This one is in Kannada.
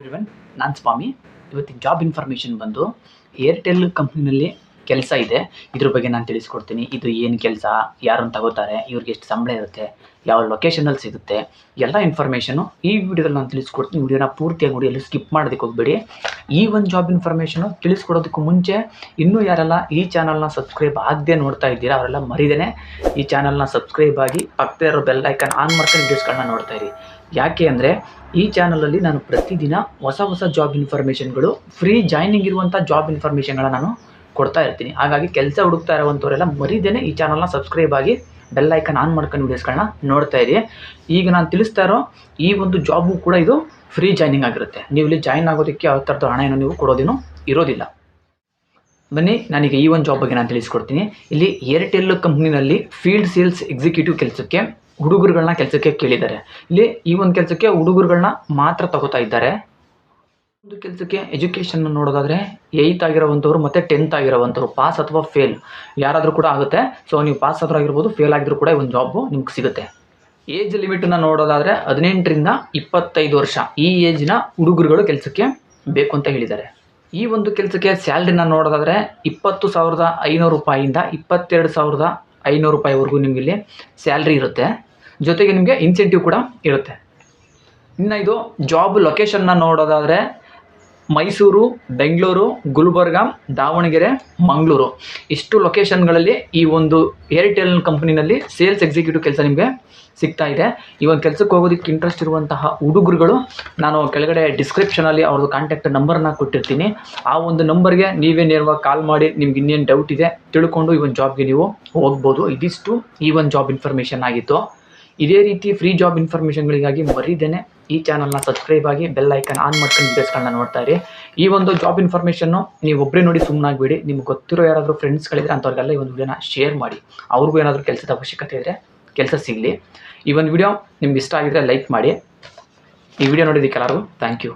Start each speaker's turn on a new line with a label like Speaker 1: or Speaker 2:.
Speaker 1: ನಾನು ಸ್ವಾಮಿ ಇವತ್ತಿನ ಜಾಬ್ ಇನ್ಫಾರ್ಮೇಷನ್ ಬಂದು ಏರ್ಟೆಲ್ ಕಂಪ್ನಿನಲ್ಲಿ ಕೆಲಸ ಇದೆ. ಇದ್ರ ಬಗ್ಗೆ ನಾನು ತಿಳಿಸ್ಕೊಡ್ತೀನಿ. ಇದು ಏನು ಕೆಲಸ ಯಾರನ್ನು ತಗೋತಾರೆ, ಇವ್ರಿಗೆ ಎಷ್ಟು ಸಂಬಳ ಇರುತ್ತೆ, ಯಾವ ಲೊಕೇಶನಲ್ಲಿ ಸಿಗುತ್ತೆ, ಎಲ್ಲ ಇನ್ಫಾರ್ಮೇಷನು ಈ ವಿಡಿಯೋದಲ್ಲಿ ನಾನು ತಿಳಿಸ್ಕೊಡ್ತೀನಿ. ವಿಡಿಯೋನ ಪೂರ್ತಿಯಾಗಿ ನೋಡಿ, ಎಲ್ಲೂ ಸ್ಕಿಪ್ ಮಾಡೋದಕ್ಕೆ ಹೋಗ್ಬೇಡಿ. ಈ ಒಂದು ಜಾಬ್ ಇನ್ಫಾರ್ಮೇಷನು ತಿಳಿಸ್ಕೊಡೋದಕ್ಕೂ ಮುಂಚೆ ಇನ್ನೂ ಯಾರೆಲ್ಲ ಈ ಚಾನಲ್ನ ಸಬ್ಸ್ಕ್ರೈಬ್ ಆಗದೆ ನೋಡ್ತಾ ಇದ್ದೀರಾ, ಅವರೆಲ್ಲ ಮರಿದೇನೆ ಈ ಚಾನಲ್ನ ಸಬ್ಸ್ಕ್ರೈಬ್ ಆಗಿ ಪಕ್ಕದ ಇರೋ ಬೆಲ್ ಐಕನ್ ಆನ್ ಮಾಡ್ಕೊಂಡು ವಿಡಿಯೋಸ್ಗಳನ್ನ ನೋಡ್ತಾ ಇರಿ. ಯಾಕೆ ಅಂದರೆ ಈ ಚಾನಲಲ್ಲಿ ನಾನು ಪ್ರತಿದಿನ ಹೊಸ ಹೊಸ ಜಾಬ್ ಇನ್ಫಾರ್ಮೇಷನ್ಗಳು ಫ್ರೀ ಜಾಯ್ನಿಂಗ್ ಇರುವಂಥ ಜಾಬ್ ಇನ್ಫಾರ್ಮೇಷನ್ಗಳನ್ನ ನಾನು ಕೊಡ್ತಾ ಇರ್ತೀನಿ. ಹಾಗಾಗಿ ಕೆಲಸ ಹುಡುಕ್ತಾ ಇರುವಂಥವರೆಲ್ಲ ಮರಿದೇನೆ ಈ ಚಾನಲ್ನ ಸಬ್ಸ್ಕ್ರೈಬ್ ಆಗಿ ಬೆಲ್ ಐಕನ್ ಆನ್ ಮಾಡ್ಕೊಂಡು ವೀಡಿಯೋಸ್ಗಳನ್ನ ನೋಡ್ತಾ ಇರಿ. ಈಗ ನಾನು ತಿಳಿಸ್ತಾ ಇರೋ ಈ ಒಂದು ಜಾಬು ಕೂಡ ಇದು ಫ್ರೀ ಜಾಯ್ನಿಂಗ್ ಆಗಿರುತ್ತೆ. ನೀವು ಇಲ್ಲಿ ಜಾಯ್ನ್ ಆಗೋದಕ್ಕೆ ಯಾವ ಥರದ ಹಣ ಏನು ನೀವು ಕೊಡೋದೇನು ಇರೋದಿಲ್ಲ. ಬನ್ನಿ, ನನಗೆ ಈ ಒಂದು ಜಾಬ್ ಬಗ್ಗೆ ನಾನು ತಿಳಿಸ್ಕೊಡ್ತೀನಿ. ಇಲ್ಲಿ ಏರ್ಟೆಲ್ ಕಂಪ್ನಿನಲ್ಲಿ ಫೀಲ್ಡ್ ಸೇಲ್ಸ್ ಎಕ್ಸಿಕ್ಯೂಟಿವ್ ಕೆಲಸಕ್ಕೆ ಹುಡುಗರುಗಳನ್ನ ಕೆಲಸಕ್ಕೆ ಕೇಳಿದ್ದಾರೆ. ಇಲ್ಲಿ ಈ ಒಂದು ಕೆಲಸಕ್ಕೆ ಹುಡುಗರುಗಳನ್ನ ಮಾತ್ರ ತಗೋತಾ ಇದ್ದಾರೆ. ಒಂದು ಕೆಲಸಕ್ಕೆ ಎಜುಕೇಷನ್ ನೋಡೋದಾದ್ರೆ ಏಯ್ತ್ ಆಗಿರೋವಂಥವ್ರು ಮತ್ತು ಟೆಂತ್ ಆಗಿರೋವಂಥವ್ರು ಪಾಸ್ ಅಥವಾ ಫೇಲ್ ಯಾರಾದರೂ ಕೂಡ ಆಗುತ್ತೆ. ಸೊ ನೀವು ಪಾಸ್ ಆದ್ರೂ ಆಗಿರ್ಬೋದು ಫೇಲ್ ಆಗಿದ್ರು ಕೂಡ ಒಂದು ಜಾಬು ನಿಮ್ಗೆ ಸಿಗುತ್ತೆ. ಏಜ್ ಲಿಮಿಟನ್ನು ನೋಡೋದಾದರೆ ಹದಿನೆಂಟರಿಂದ ಇಪ್ಪತ್ತೈದು ವರ್ಷ. ಈ ಏಜ್ನ ಹುಡುಗರುಗಳು ಕೆಲಸಕ್ಕೆ ಬೇಕು ಅಂತ ಹೇಳಿದ್ದಾರೆ. ಈ ಒಂದು ಕೆಲಸಕ್ಕೆ ಸ್ಯಾಲ್ರಿನ ನೋಡೋದಾದರೆ ಇಪ್ಪತ್ತು ಸಾವಿರದ ಐನೂರು ರೂಪಾಯಿಯಿಂದ ಇಪ್ಪತ್ತೆರಡು ಸಾವಿರದ ಐನೂರು ರೂಪಾಯಿವರೆಗೂ ನಿಮಗೆ ಇಲ್ಲಿ ಸ್ಯಾಲ್ರಿ ಇರುತ್ತೆ. ಜೊತೆಗೆ ನಿಮಗೆ ಇನ್ಸೆಂಟಿವ್ ಕೂಡ ಇರುತ್ತೆ. ಇನ್ನು ಇದು ಜಾಬ್ ಲೊಕೇಶನ್ನ ನೋಡೋದಾದರೆ ಮೈಸೂರು, ಬೆಂಗಳೂರು, ಗುಲ್ಬರ್ಗ, ದಾವಣಗೆರೆ, ಮಂಗಳೂರು. ಇಷ್ಟು ಲೊಕೇಶನ್ಗಳಲ್ಲಿ ಈ ಒಂದು ಏರ್ಟೆಲ್ ಕಂಪ್ನಿನಲ್ಲಿ ಸೇಲ್ಸ್ ಎಕ್ಸಿಕ್ಯೂಟಿವ್ ಕೆಲಸ ನಿಮಗೆ ಸಿಗ್ತಾ ಇದೆ. ಈ ಒಂದು ಕೆಲಸಕ್ಕೆ ಹೋಗೋದಕ್ಕೆ ಇಂಟ್ರೆಸ್ಟ್ ಇರುವಂತಹ ಹುಡುಗರುಗಳು, ನಾನು ಕೆಳಗಡೆ ಡಿಸ್ಕ್ರಿಪ್ಷನಲ್ಲಿ ಅವ್ರದ್ದು ಕಾಂಟ್ಯಾಕ್ಟ್ ನಂಬರ್ನ ಕೊಟ್ಟಿರ್ತೀನಿ. ಆ ಒಂದು ನಂಬರ್ಗೆ ನೀವೇ ನೇರವಾಗಿ ಕಾಲ್ ಮಾಡಿ, ನಿಮ್ಗೆ ಇನ್ನೇನು ಡೌಟ್ ಇದೆ, ತಿಳ್ಕೊಂಡು ಈ ಒಂದು ಜಾಬ್ಗೆ ನೀವು ಹೋಗ್ಬೋದು. ಇದಿಷ್ಟು ಈ ಒಂದು ಜಾಬ್ ಇನ್ಫಾರ್ಮೇಷನ್ ಆಗಿತ್ತು. ಇದೇ ರೀತಿ ಫ್ರೀ ಜಾಬ್ ಇನ್ಫಾರ್ಮೇಷನ್ಗಳಿಗಾಗಿ ಮರಿದೇನೆ ಈ ಚಾನಲ್ನ ಸಬ್ಸ್ಕ್ರೈಬ್ ಆಗಿ ಬೆಲ್ ಐಕನ್ ಆನ್ ಮಾಡ್ಕೊಂಡು ವಿಡಿಯೋಸ್ಗಳನ್ನ ನೋಡ್ತಾ ಇರಿ. ಈ ಒಂದು ಜಾಬ್ ಇನ್ಫಾರ್ಮೇಷನ್ನು ನೀವು ಒಬ್ಬರೇ ನೋಡಿ ಸುಮ್ಮನಾಗಬೇಡಿ ನಿಮ್ಗೆ ಗೊತ್ತಿರೋ ಯಾರಾದರೂ ಫ್ರೆಂಡ್ಸ್ಗಳಿದ್ರೆ ಅಂಥವ್ರಿಗೆಲ್ಲ ಈ ಒಂದು ವಿಡಿಯೋನ ಶೇರ್ ಮಾಡಿ. ಅವ್ರಿಗೂ ಏನಾದರೂ ಕೆಲಸದ ಅವಶ್ಯಕತೆ ಇದ್ದರೆ ಕೆಲಸ ಸಿಗಲಿ. ಈ ಒಂದು ವಿಡಿಯೋ ನಿಮ್ಗೆ ಇಷ್ಟ ಆಗಿದ್ರೆ ಲೈಕ್ ಮಾಡಿ. ಈ ವಿಡಿಯೋ ನೋಡಿದ್ದಕ್ಕೆ ಎಲ್ಲರಿಗೂ ಥ್ಯಾಂಕ್ ಯು